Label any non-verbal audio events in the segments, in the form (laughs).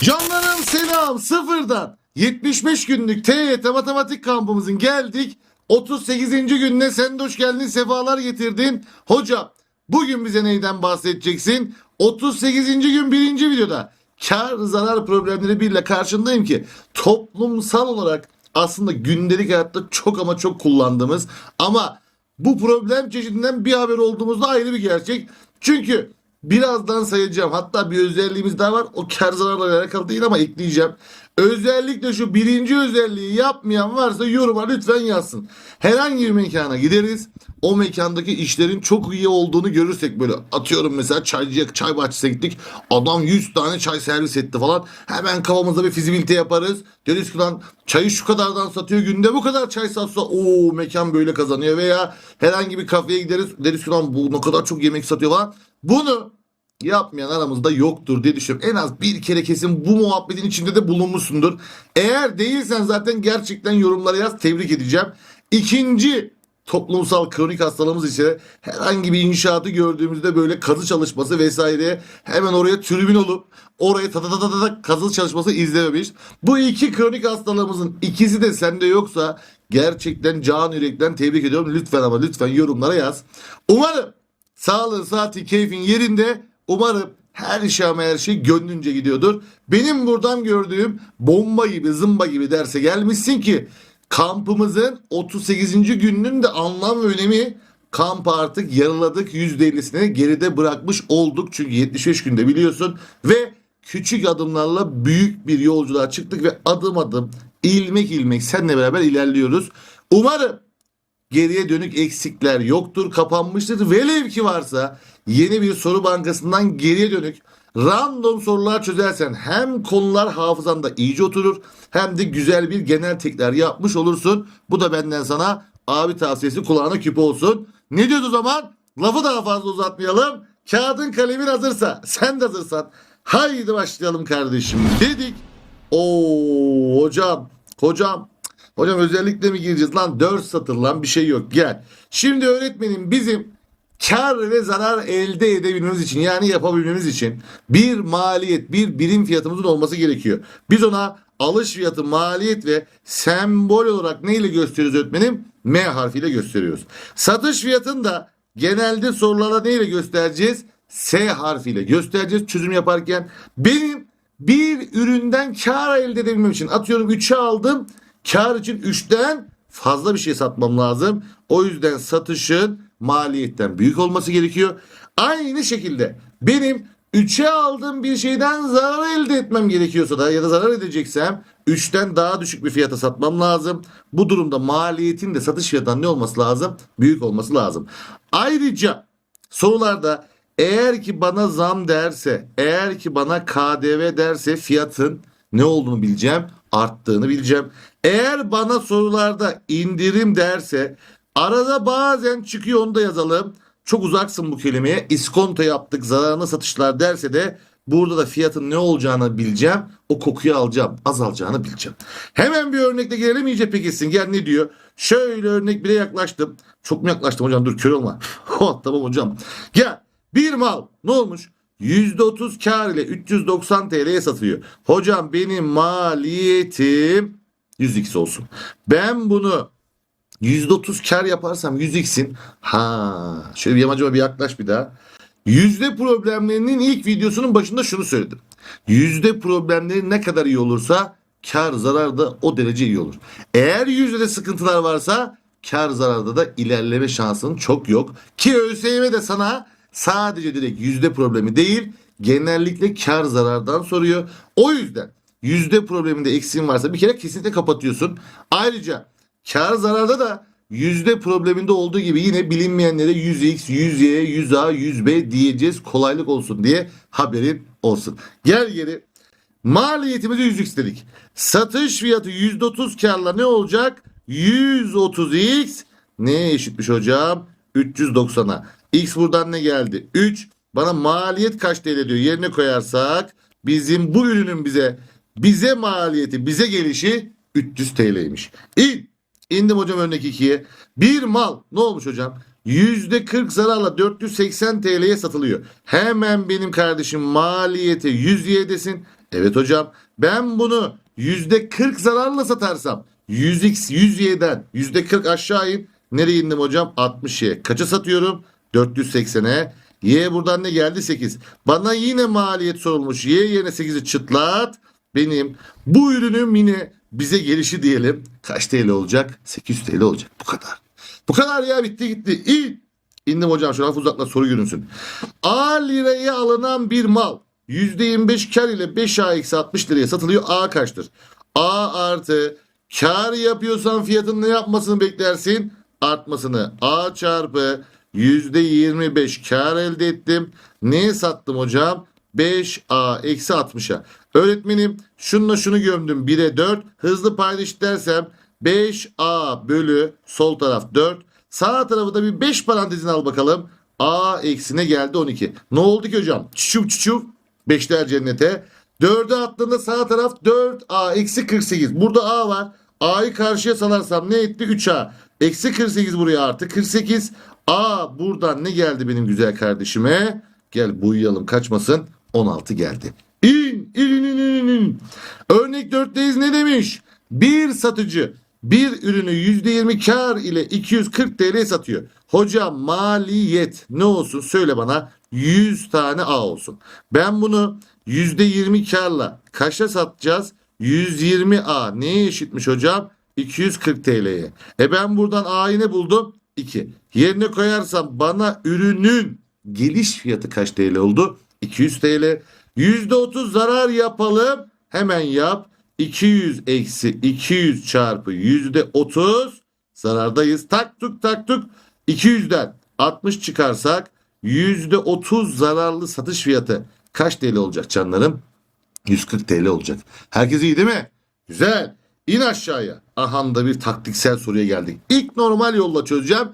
Canlarım selam sıfırdan 75 günlük TYT matematik kampımızın geldik 38. gününe sen de hoş geldin sefalar getirdin. Hocam bugün bize neyden bahsedeceksin? 38. gün birinci videoda kar zarar problemleri birle karşındayım ki toplumsal olarak aslında gündelik hayatta çok ama çok kullandığımız ama bu problem çeşidinden bir haber olduğumuzda ayrı bir gerçek. Çünkü birazdan sayacağım. Hatta bir özelliğimiz daha var. O kar zararla alakalı değil ama ekleyeceğim. Özellikle şu birinci özelliği yapmayan varsa yoruma lütfen yazsın. Herhangi bir mekana gideriz. O mekandaki işlerin çok iyi olduğunu görürsek böyle atıyorum mesela çaycıya çay bahçesine gittik. Adam 100 tane çay servis etti falan. Hemen kafamızda bir fizibilite yaparız. Deriz ki lan çayı şu kadardan satıyor günde bu kadar çay satsa o mekan böyle kazanıyor veya herhangi bir kafeye gideriz deriz ki lan bu ne kadar çok yemek satıyor falan. Bunu yapmayan aramızda yoktur diye düşünüyorum. En az bir kere kesin bu muhabbetin içinde de bulunmuşsundur. Eğer değilsen zaten gerçekten yorumlara yaz tebrik edeceğim. İkinci toplumsal kronik hastalığımız ise herhangi bir inşaatı gördüğümüzde böyle kazı çalışması vesaire hemen oraya tribün olup oraya ta ta ta ta kazı çalışması izlememiş. Bu iki kronik hastalığımızın ikisi de sende yoksa gerçekten can yürekten tebrik ediyorum. Lütfen ama lütfen yorumlara yaz. Umarım sağlığın, saati, keyfin yerinde. Umarım her şey ama her şey gönlünce gidiyordur. Benim buradan gördüğüm bomba gibi zımba gibi derse gelmişsin ki kampımızın 38. gününün de anlam ve önemi kamp artık yarıladık %50'sini geride bırakmış olduk. Çünkü 75 günde biliyorsun ve küçük adımlarla büyük bir yolculuğa çıktık ve adım adım ilmek ilmek seninle beraber ilerliyoruz. Umarım geriye dönük eksikler yoktur, kapanmıştır. Velev ki varsa yeni bir soru bankasından geriye dönük random sorular çözersen hem konular hafızanda iyice oturur hem de güzel bir genel tekrar yapmış olursun. Bu da benden sana abi tavsiyesi kulağına küpe olsun. Ne diyoruz o zaman? Lafı daha fazla uzatmayalım. Kağıdın kalemin hazırsa, sen de hazırsan haydi başlayalım kardeşim dedik. Oo hocam, hocam Hocam özellikle mi gireceğiz lan? 4 satır lan bir şey yok. Gel. Şimdi öğretmenim bizim kar ve zarar elde edebilmemiz için yani yapabilmemiz için bir maliyet, bir birim fiyatımızın olması gerekiyor. Biz ona alış fiyatı, maliyet ve sembol olarak neyle gösteriyoruz öğretmenim? M harfiyle gösteriyoruz. Satış fiyatını da genelde sorulara neyle göstereceğiz? S harfiyle göstereceğiz çözüm yaparken. Benim bir üründen kar elde edebilmem için atıyorum 3'e aldım. Kar için 3'ten fazla bir şey satmam lazım. O yüzden satışın maliyetten büyük olması gerekiyor. Aynı şekilde benim 3'e aldığım bir şeyden zarar elde etmem gerekiyorsa da ya da zarar edeceksem 3'ten daha düşük bir fiyata satmam lazım. Bu durumda maliyetin de satış fiyatından ne olması lazım? Büyük olması lazım. Ayrıca sorularda eğer ki bana zam derse, eğer ki bana KDV derse fiyatın ne olduğunu bileceğim, arttığını bileceğim. Eğer bana sorularda indirim derse arada bazen çıkıyor onu da yazalım. Çok uzaksın bu kelimeye. İskonto yaptık zararına satışlar derse de burada da fiyatın ne olacağını bileceğim. O kokuyu alacağım. Azalacağını bileceğim. Hemen bir örnekle gelelim iyice pekilsin. Gel ne diyor? Şöyle örnek bile yaklaştım. Çok mu yaklaştım hocam? Dur kör olma. (laughs) Oh, tamam hocam. Gel. Bir mal ne olmuş? %30 kar ile 390 TL'ye satılıyor. Hocam benim maliyetim 100x olsun. Ben bunu %30 kar yaparsam 100x'in ha şöyle bir yamacıma bir yaklaş bir daha. Yüzde problemlerinin ilk videosunun başında şunu söyledim. Yüzde problemleri ne kadar iyi olursa kar zarar da o derece iyi olur. Eğer yüzde sıkıntılar varsa kar zararda da ilerleme şansın çok yok. Ki ÖSYM de sana sadece direkt yüzde problemi değil genellikle kar zarardan soruyor. O yüzden yüzde probleminde eksiğin varsa bir kere kesinlikle kapatıyorsun. Ayrıca kar zararda da yüzde probleminde olduğu gibi yine bilinmeyenlere 100x, 100y, 100a, 100b diyeceğiz kolaylık olsun diye haberin olsun. Gel geri maliyetimizi 100x dedik. Satış fiyatı %30 karla ne olacak? 130x neye eşitmiş hocam? 390'a. X buradan ne geldi? 3. Bana maliyet kaç TL diyor. Yerine koyarsak bizim bu ürünün bize bize maliyeti, bize gelişi 300 TL'ymiş. İn. İndim hocam örnek 2'ye. Bir mal ne olmuş hocam? %40 zararla 480 TL'ye satılıyor. Hemen benim kardeşim maliyeti 100 desin. Evet hocam. Ben bunu %40 zararla satarsam 100x 100y'den %40 aşağı in. Nereye indim hocam? 60'ya. Kaça satıyorum? 480'e. Y buradan ne geldi? 8. Bana yine maliyet sorulmuş. Y yerine 8'i çıtlat. Benim bu ürünün yine bize gelişi diyelim. Kaç TL olacak? 800 TL olacak. Bu kadar. Bu kadar ya bitti gitti. İn. İndim hocam şu hafif uzatla soru görünsün. A liraya alınan bir mal %25 kar ile 5A eksi 60 liraya satılıyor. A kaçtır? A artı kar yapıyorsan fiyatın ne yapmasını beklersin? Artmasını. A çarpı %25 kar elde ettim. Neye sattım hocam? 5A eksi 60'a. Öğretmenim şununla şunu gömdüm. 1'e 4. Hızlı paylaş dersem 5A bölü sol taraf 4. Sağ tarafı da bir 5 parantezine al bakalım. A eksine geldi 12. Ne oldu ki hocam? Çuçuv çuçuv. Beşler cennete. 4'e attığında sağ taraf 4A eksi 48. Burada A var. A'yı karşıya salarsam ne etti? 3A. Eksi 48 buraya artı 48. A buradan ne geldi benim güzel kardeşime? Gel buyuyalım kaçmasın. 16 geldi. İn, in, in, in, in. Örnek 4'teyiz ne demiş? Bir satıcı bir ürünü %20 kar ile 240 TL satıyor. Hocam maliyet ne olsun söyle bana 100 tane A olsun. Ben bunu %20 karla kaça satacağız? 120A neye eşitmiş hocam? 240 TL'ye. E ben buradan A'yı ne buldum? 2. Yerine koyarsam bana ürünün geliş fiyatı kaç TL oldu? 200 TL. %30 zarar yapalım. Hemen yap. 200 eksi 200 çarpı %30 zarardayız. Tak tuk tak tuk 200'den 60 çıkarsak %30 zararlı satış fiyatı kaç TL olacak canlarım? 140 TL olacak. Herkes iyi değil mi? Güzel. İn aşağıya. Aha da bir taktiksel soruya geldik. İlk normal yolla çözeceğim.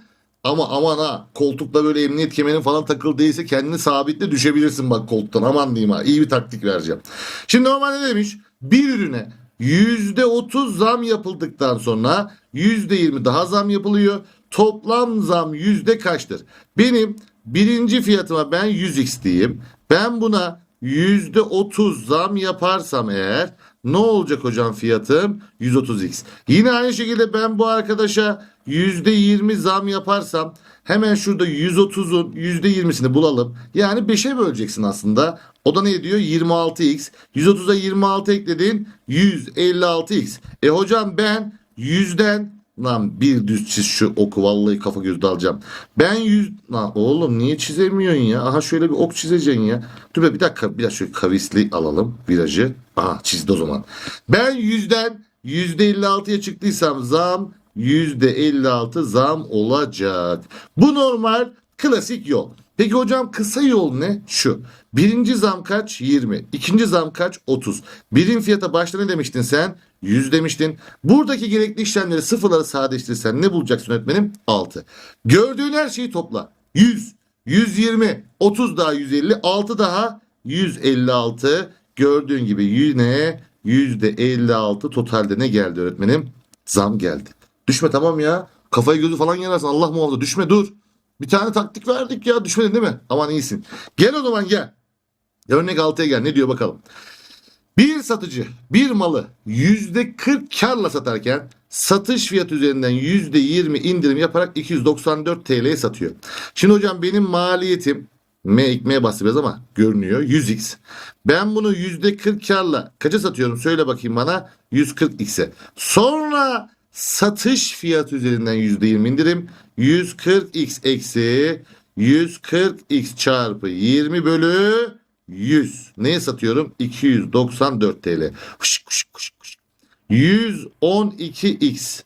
Ama aman ha koltukta böyle emniyet kemerin falan takılı değilse kendini sabitle düşebilirsin bak koltuktan. Aman diyeyim ha iyi bir taktik vereceğim. Şimdi normalde ne demiş? Bir ürüne %30 zam yapıldıktan sonra %20 daha zam yapılıyor. Toplam zam yüzde kaçtır? Benim birinci fiyatıma ben 100x diyeyim. Ben buna %30 zam yaparsam eğer ne olacak hocam fiyatım? 130x. Yine aynı şekilde ben bu arkadaşa %20 zam yaparsam hemen şurada 130'un %20'sini bulalım. Yani 5'e böleceksin aslında. O da ne ediyor? 26x. 130'a 26 ekledin 156x. E hocam ben 100'den Lan bir düz çiz şu oku vallahi kafa göz dalacağım. Ben yüz... Lan oğlum niye çizemiyorsun ya? Aha şöyle bir ok çizeceksin ya. Dur be bir dakika bir dakika şöyle kavisli alalım virajı. Aha çizdi o zaman. Ben yüzden yüzde 56'ya çıktıysam zam yüzde 56 zam olacak. Bu normal klasik yol. Peki hocam kısa yol ne? Şu. Birinci zam kaç? 20. İkinci zam kaç? 30. Birim fiyata başta ne demiştin sen? 100 demiştin. Buradaki gerekli işlemleri sıfırları sadeleştirirsen ne bulacaksın öğretmenim? 6. Gördüğün her şeyi topla. 100, 120, 30 daha 150, 6 daha 156. Gördüğün gibi yine %56 totalde ne geldi öğretmenim? Zam geldi. Düşme tamam ya. Kafayı gözü falan yararsın. Allah muhafaza. Düşme dur. Bir tane taktik verdik ya. Düşmedin değil mi? Aman iyisin. Gel o zaman gel. Örnek 6'ya gel. Ne diyor bakalım. Bir satıcı bir malı %40 karla satarken satış fiyatı üzerinden %20 indirim yaparak 294 TL'ye satıyor. Şimdi hocam benim maliyetim M ekmeğe bastı biraz ama görünüyor 100x. Ben bunu %40 karla kaça satıyorum söyle bakayım bana 140x'e. Sonra satış fiyatı üzerinden %20 indirim 140x eksi 140x çarpı 20 bölü 100. Neye satıyorum? 294 TL. Hış, hış, hış, hış. 112x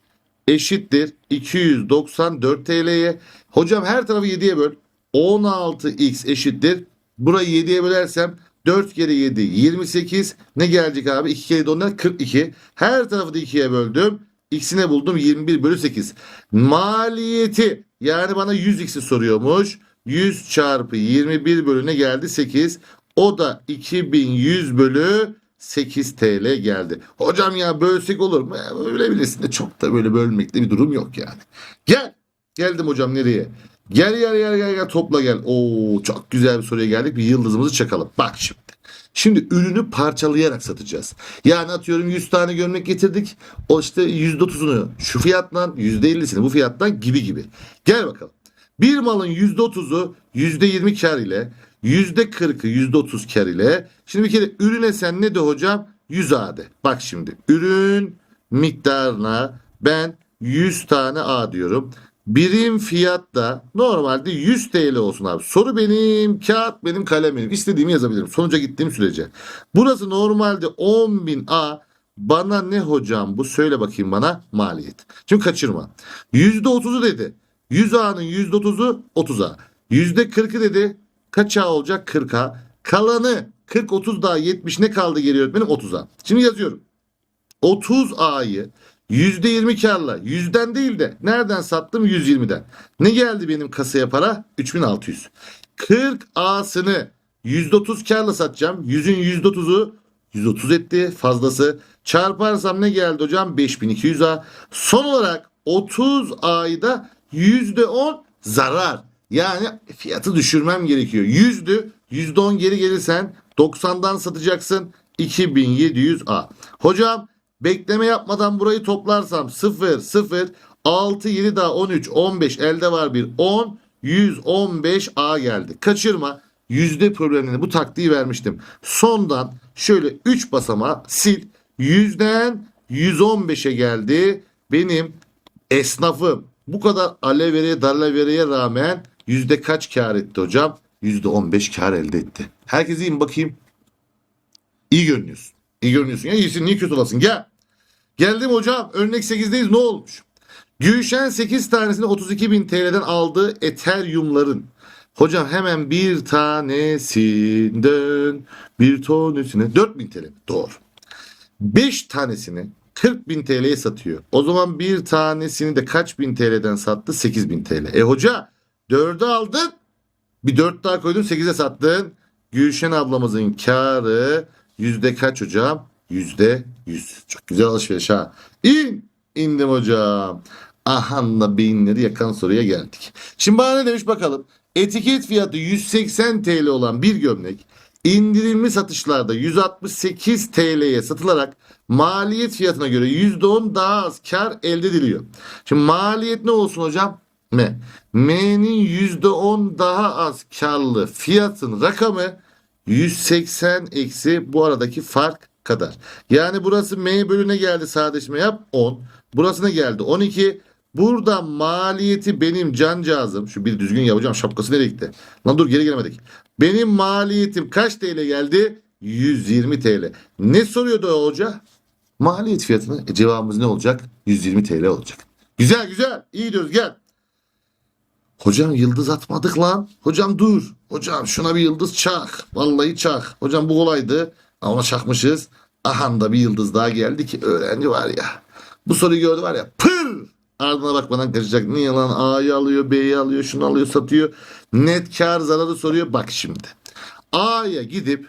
eşittir 294 TL'ye. Hocam her tarafı 7'ye böl. 16x eşittir. Burayı 7'ye bölersem 4 kere 7 28. Ne gelecek abi? 2 kere 10'dan 42. Her tarafı da 2'ye böldüm. X'ine buldum 21 bölü 8. Maliyeti yani bana 100x'i soruyormuş. 100 çarpı 21 bölü ne geldi? 8. O da 2100 bölü 8 TL geldi. Hocam ya bölsek olur mu? Ya, Bölebilirsin de çok da böyle bölmekte bir durum yok yani. Gel. Geldim hocam nereye? Gel gel gel gel gel topla gel. Oo çok güzel bir soruya geldik. Bir yıldızımızı çakalım. Bak şimdi. Şimdi ürünü parçalayarak satacağız. Yani atıyorum 100 tane gömlek getirdik. O işte %30'unu şu fiyattan, %50'sini bu fiyattan gibi gibi. Gel bakalım. Bir malın %30'u %20 kar ile, %40'ı %30 kar ile. Şimdi bir kere ürüne sen ne de hocam? 100 A de. Bak şimdi ürün miktarına ben 100 tane A diyorum. Birim fiyat da normalde 100 TL olsun abi. Soru benim, kağıt benim, kalem benim. İstediğimi yazabilirim. Sonuca gittiğim sürece. Burası normalde 10.000 A. Bana ne hocam bu? Söyle bakayım bana maliyet. Şimdi kaçırma. %30'u dedi. 100 A'nın %30'u 30 A. %40'ı dedi. Kaç A olacak? 40 A. Kalanı 40, 30 daha 70 ne kaldı geri öğretmenim? 30 A. Şimdi yazıyorum. 30 A'yı %20 karla 100'den değil de nereden sattım 120'den. Ne geldi benim kasaya para? 3600. 40 A'sını %30 karla satacağım. 100'ün %30'u 130 etti fazlası. Çarparsam ne geldi hocam? 5200 A. Son olarak 30 A'yı da %10 zarar. Yani fiyatı düşürmem gerekiyor. Yüzdü. %10 geri gelirsen 90'dan satacaksın. 2700 A. Hocam bekleme yapmadan burayı toplarsam 0 0 6 7 daha 13 15 elde var bir 10 115 A geldi. Kaçırma. Yüzde problemini bu taktiği vermiştim. Sondan şöyle 3 basamağı sil. Yüzden 115'e geldi. Benim esnafım bu kadar alevereye darlavereye rağmen yüzde kaç kar etti hocam? Yüzde 15 kar elde etti. Herkes iyi bakayım? İyi görünüyorsun. İyi görünüyorsun. Ya iyisin niye kötü olasın? Gel. Geldim hocam. Örnek 8'deyiz. Ne olmuş? Gülşen 8 tanesini 32 bin TL'den aldığı Ethereum'ların. Hocam hemen bir tanesinden bir tanesine 4 bin TL. mi? Doğru. 5 tanesini 40 bin TL'ye satıyor. O zaman bir tanesini de kaç bin TL'den sattı? 8 bin TL. E hoca 4'ü aldın. Bir 4 daha koydun 8'e sattın. Gülşen ablamızın karı yüzde kaç hocam? Yüzde 100. Çok güzel alışveriş ha. İn. İndim hocam. Ahanla beyinleri yakan soruya geldik. Şimdi bana ne demiş bakalım. Etiket fiyatı 180 TL olan bir gömlek indirimli satışlarda 168 TL'ye satılarak maliyet fiyatına göre %10 daha az kar elde ediliyor. Şimdi maliyet ne olsun hocam? M. M'nin %10 daha az karlı fiyatın rakamı 180 eksi bu aradaki fark kadar. Yani burası M bölüne geldi sadeleşme yap 10. Burası ne geldi? 12. Burada maliyeti benim cancağızım. Şu bir düzgün yapacağım. Şapkası nereye gitti? Lan dur geri gelemedik. Benim maliyetim kaç TL geldi? 120 TL. Ne soruyordu hoca? Maliyet fiyatını. E, cevabımız ne olacak? 120 TL olacak. Güzel güzel. İyi diyoruz gel. Hocam yıldız atmadık lan. Hocam dur. Hocam şuna bir yıldız çak. Vallahi çak. Hocam bu kolaydı. Ama çakmışız. Aha da bir yıldız daha geldi ki öğrenci var ya. Bu soruyu gördü var ya pır. Ardına bakmadan kaçacak. Niye lan A'yı alıyor B'yi alıyor şunu alıyor satıyor. Net kar zararı soruyor. Bak şimdi. A'ya gidip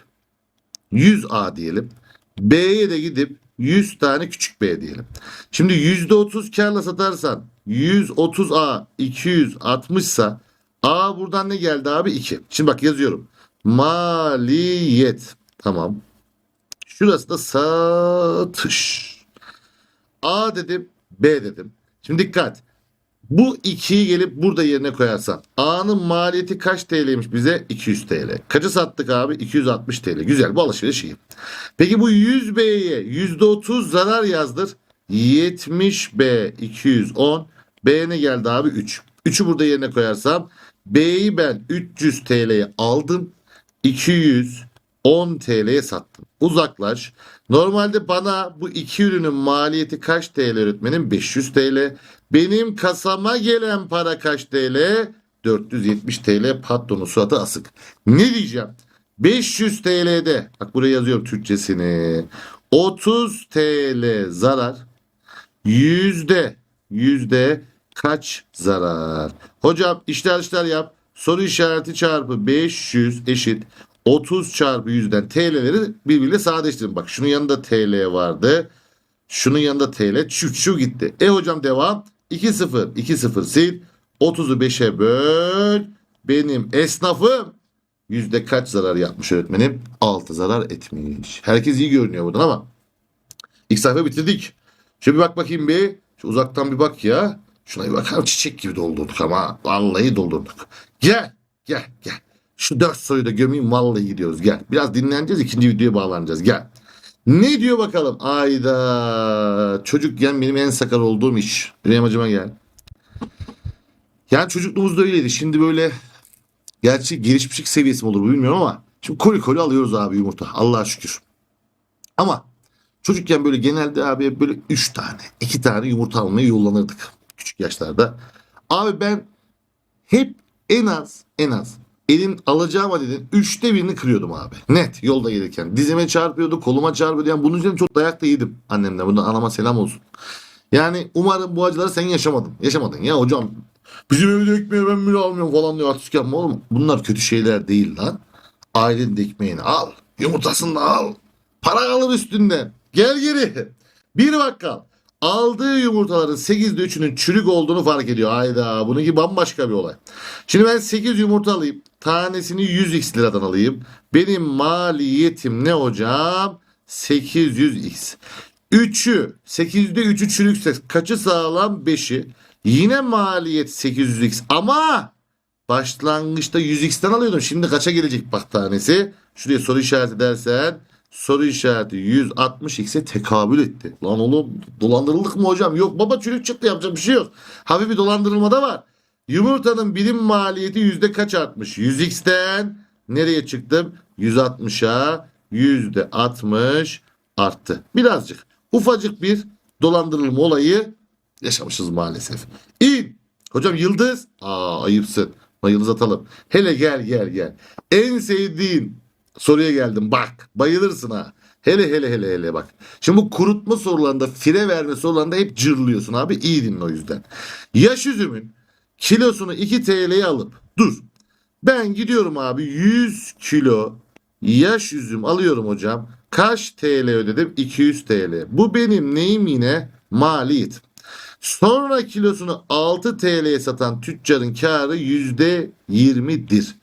100 A diyelim. B'ye de gidip 100 tane küçük B diyelim. Şimdi %30 karla satarsan 130 A 260 sa A buradan ne geldi abi? 2. Şimdi bak yazıyorum. Maliyet. Tamam. Şurası da satış. A dedim, B dedim. Şimdi dikkat. Bu 2'yi gelip burada yerine koyarsan A'nın maliyeti kaç TL'ymiş bize? 200 TL. Kaçı sattık abi? 260 TL. Güzel bu alışveriş iyi. Peki bu 100B'ye %30 zarar yazdır. 70B 210. B ne geldi abi? 3. 3'ü burada yerine koyarsam B'yi ben 300 TL'ye aldım. 210 TL'ye sattım. Uzaklaş. Normalde bana bu iki ürünün maliyeti kaç TL öğretmenim? 500 TL. Benim kasama gelen para kaç TL? 470 TL patronu suatı asık. Ne diyeceğim? 500 TL'de bak buraya yazıyorum Türkçesini. 30 TL zarar. Yüzde yüzde kaç zarar? Hocam işler işler yap. Soru işareti çarpı 500 eşit 30 çarpı 100'den TL'leri birbiriyle sadeleştirin. Bak şunun yanında TL vardı. Şunun yanında TL. Şu, şu gitti. E hocam devam. 2 0 2 0 sil. 30'u 5'e böl. Benim esnafım yüzde kaç zarar yapmış öğretmenim? 6 zarar etmiş. Herkes iyi görünüyor buradan ama ilk sayfa bitirdik. Şöyle bir bak bakayım bir. Şu uzaktan bir bak ya. Şuna bir bakalım çiçek gibi doldurduk ama vallahi doldurduk. Gel gel gel. Şu dört soruyu da gömeyim vallahi gidiyoruz gel. Biraz dinleneceğiz ikinci videoya bağlanacağız gel. Ne diyor bakalım? Ayda çocukken benim en sakar olduğum iş. Benim acıma gel. Yani çocukluğumuzda öyleydi. Şimdi böyle gerçi gelişmişlik seviyesi mi olur bu bilmiyorum ama şimdi koli koli alıyoruz abi yumurta. Allah'a şükür. Ama çocukken böyle genelde abi böyle 3 tane 2 tane yumurta almaya yollanırdık. Küçük yaşlarda. Abi ben hep en az en az elin alacağım adetin üçte birini kırıyordum abi. Net yolda gelirken. Dizime çarpıyordu, koluma çarpıyordu. Yani bunun üzerine çok dayak da yedim annemden. Bundan anama selam olsun. Yani umarım bu acıları sen yaşamadın. Yaşamadın ya hocam. Bizim evde ekmeği ben bile almıyorum falan diyor artist yapma oğlum. Bunlar kötü şeyler değil lan. Ailenin de ekmeğini al. Yumurtasını da al. Para alır üstünden. Gel geri. Bir bakkal. Aldığı yumurtaların 8'de 3'ünün çürük olduğunu fark ediyor. Hayda bununki bambaşka bir olay. Şimdi ben 8 yumurta alayım. Tanesini 100x liradan alayım. Benim maliyetim ne hocam? 800x. 3'ü 8'de 3'ü çürükse kaçı sağlam? 5'i. Yine maliyet 800x ama başlangıçta 100x'ten alıyordum. Şimdi kaça gelecek bak tanesi? Şuraya soru işareti dersen soru işareti 160x'e tekabül etti. Lan oğlum dolandırıldık mı hocam? Yok baba çürük çıktı yapacak bir şey yok. Hafif bir dolandırılma da var. Yumurtanın birim maliyeti yüzde kaç artmış? 100x'ten nereye çıktım? 160'a yüzde 60 arttı. Birazcık ufacık bir dolandırılma olayı yaşamışız maalesef. İn. Hocam yıldız. Aa ayıpsın. Yıldız atalım. Hele gel gel gel. En sevdiğin soruya geldim. Bak bayılırsın ha. Hele hele hele hele bak. Şimdi bu kurutma sorularında fire verme sorularında hep cırlıyorsun abi. İyi dinle o yüzden. Yaş üzümün kilosunu 2 TL'ye alıp dur. Ben gidiyorum abi 100 kilo yaş üzüm alıyorum hocam. Kaç TL ödedim? 200 TL. Bu benim neyim yine? Maliyet. Sonra kilosunu 6 TL'ye satan tüccarın karı %20'dir.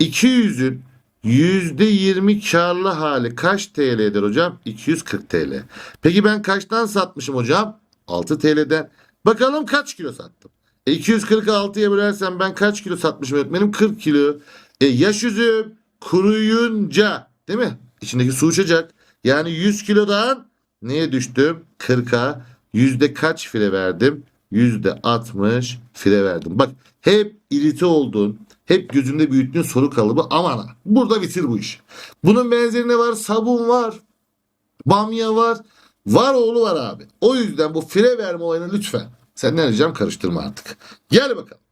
200'ün %20 karlı hali kaç TL'dir hocam? 240 TL. Peki ben kaçtan satmışım hocam? 6 TL'den. Bakalım kaç kilo sattım? E 246'ya bölersem ben kaç kilo satmışım öğretmenim? 40 kilo. E yaş üzüm kuruyunca değil mi? İçindeki su uçacak. Yani 100 kilodan neye düştüm? 40'a. Yüzde kaç fire verdim? Yüzde 60 fire verdim. Bak hep irite oldun. Hep gözünde büyüttüğün soru kalıbı aman. Burada bitir bu iş. Bunun benzerine var. Sabun var. Bamya var. Var oğlu var abi. O yüzden bu fire verme olayını lütfen. Senden ricam karıştırma artık. Gel bakalım.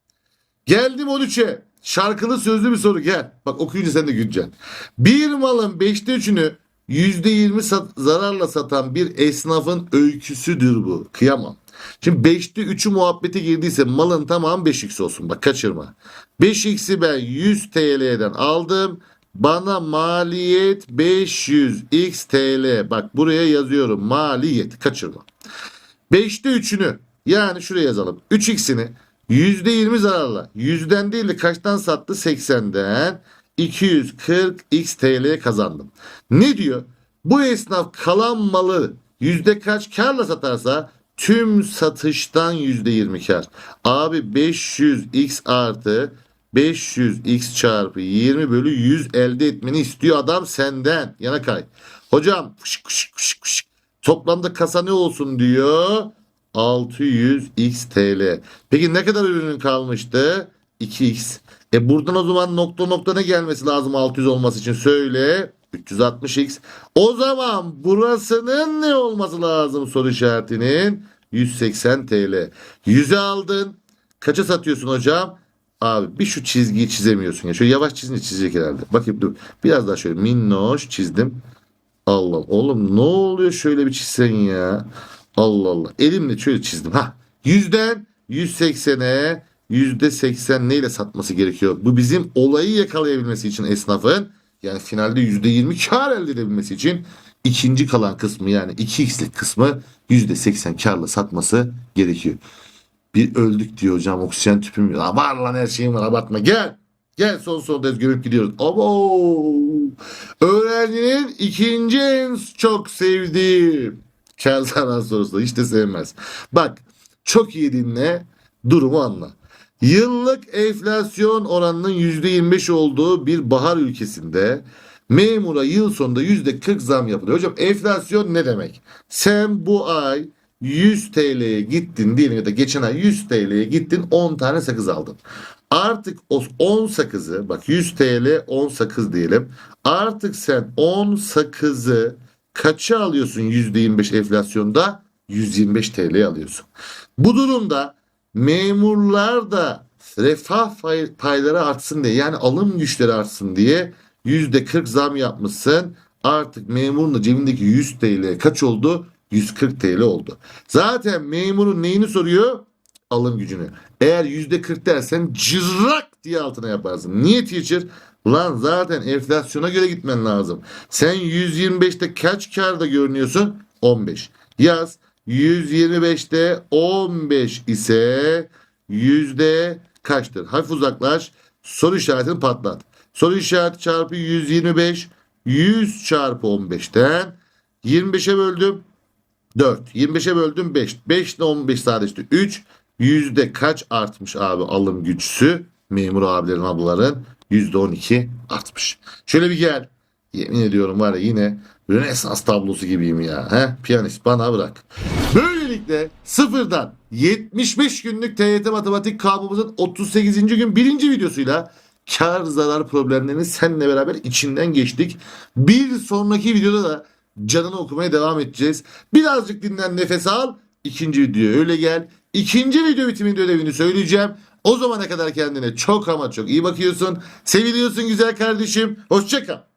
Geldim 13'e. Şarkılı sözlü bir soru gel. Bak okuyunca sen de güleceksin. Bir malın 5'te 3'ünü %20 sat, zararla satan bir esnafın öyküsüdür bu. Kıyamam. Şimdi 5'te 3'ü muhabbete girdiyse malın tamamı 5x olsun. Bak kaçırma. 5x'i ben 100 TL'den aldım. Bana maliyet 500 x TL. Bak buraya yazıyorum. Maliyet. Kaçırma. 5'te 3'ünü yani şuraya yazalım. 3x'ini %20 zararla. 100'den değil de kaçtan sattı? 80'den. 240 x TL kazandım. Ne diyor? Bu esnaf kalan malı yüzde kaç karla satarsa tüm satıştan yüzde 20 kar. Abi 500 x artı 500 x çarpı 20 bölü 100 elde etmeni istiyor adam senden. Yana kay. Hocam fışk fışk fışk fışk. toplamda kasa ne olsun diyor. 600 x TL. Peki ne kadar ürünün kalmıştı? 2x. E buradan o zaman nokta nokta ne gelmesi lazım 600 olması için söyle. 360x. O zaman burasının ne olması lazım soru işaretinin? 180 TL. 100'e aldın. Kaça satıyorsun hocam? Abi bir şu çizgiyi çizemiyorsun ya. Şöyle yavaş çizince çizecek herhalde. Bakayım dur. Biraz daha şöyle minnoş çizdim. Allah oğlum ne oluyor şöyle bir çizsen ya. Allah Allah. Elimle şöyle çizdim. Ha. Yüzden 180'e yüzde 80 neyle satması gerekiyor? Bu bizim olayı yakalayabilmesi için esnafın yani finalde yüzde 20 kar elde edebilmesi için ikinci kalan kısmı yani 2x'lik kısmı yüzde 80 karla satması gerekiyor. Bir öldük diyor hocam oksijen tüpüm yok. Var lan her şeyim var abartma gel. Gel son sondayız gömüp gidiyoruz. Abo. Öğrencinin ikinci en çok sevdiği kel sanat sorusu hiç de sevmez. Bak çok iyi dinle durumu anla. Yıllık enflasyon oranının %25 olduğu bir bahar ülkesinde memura yıl sonunda %40 zam yapılıyor. Hocam enflasyon ne demek? Sen bu ay 100 TL'ye gittin diyelim ya da geçen ay 100 TL'ye gittin 10 tane sakız aldın. Artık o 10 sakızı bak 100 TL 10 sakız diyelim. Artık sen 10 sakızı kaça alıyorsun %25 enflasyonda? 125 TL alıyorsun. Bu durumda memurlar da refah pay- payları artsın diye yani alım güçleri artsın diye %40 zam yapmışsın. Artık memurun da cebindeki 100 TL kaç oldu? 140 TL oldu. Zaten memurun neyini soruyor? Alım gücünü. Eğer %40 dersen cırrak diye altına yaparsın. Niye teacher? Lan zaten enflasyona göre gitmen lazım. Sen 125'te kaç karda görünüyorsun? 15. Yaz. 125'te 15 ise yüzde kaçtır? Hafif uzaklaş. Soru işaretini patlat. Soru işareti çarpı 125. 100 çarpı 15'ten 25'e böldüm. 4. 25'e böldüm 5. 5 ile 15 sadeleşti. 3. Yüzde kaç artmış abi alım güçsü? Memur abilerin ablaların yüzde 12 artmış. Şöyle bir gel. Yemin ediyorum var ya yine Rönesans tablosu gibiyim ya. He? Piyanist bana bırak. Böylelikle sıfırdan 75 günlük TYT matematik kampımızın 38. gün birinci videosuyla kar zarar problemlerini seninle beraber içinden geçtik. Bir sonraki videoda da canını okumaya devam edeceğiz. Birazcık dinlen nefes al. İkinci videoya öyle gel. İkinci video bitiminde ödevini söyleyeceğim. O zamana kadar kendine çok ama çok iyi bakıyorsun. Seviliyorsun güzel kardeşim. Hoşçakal.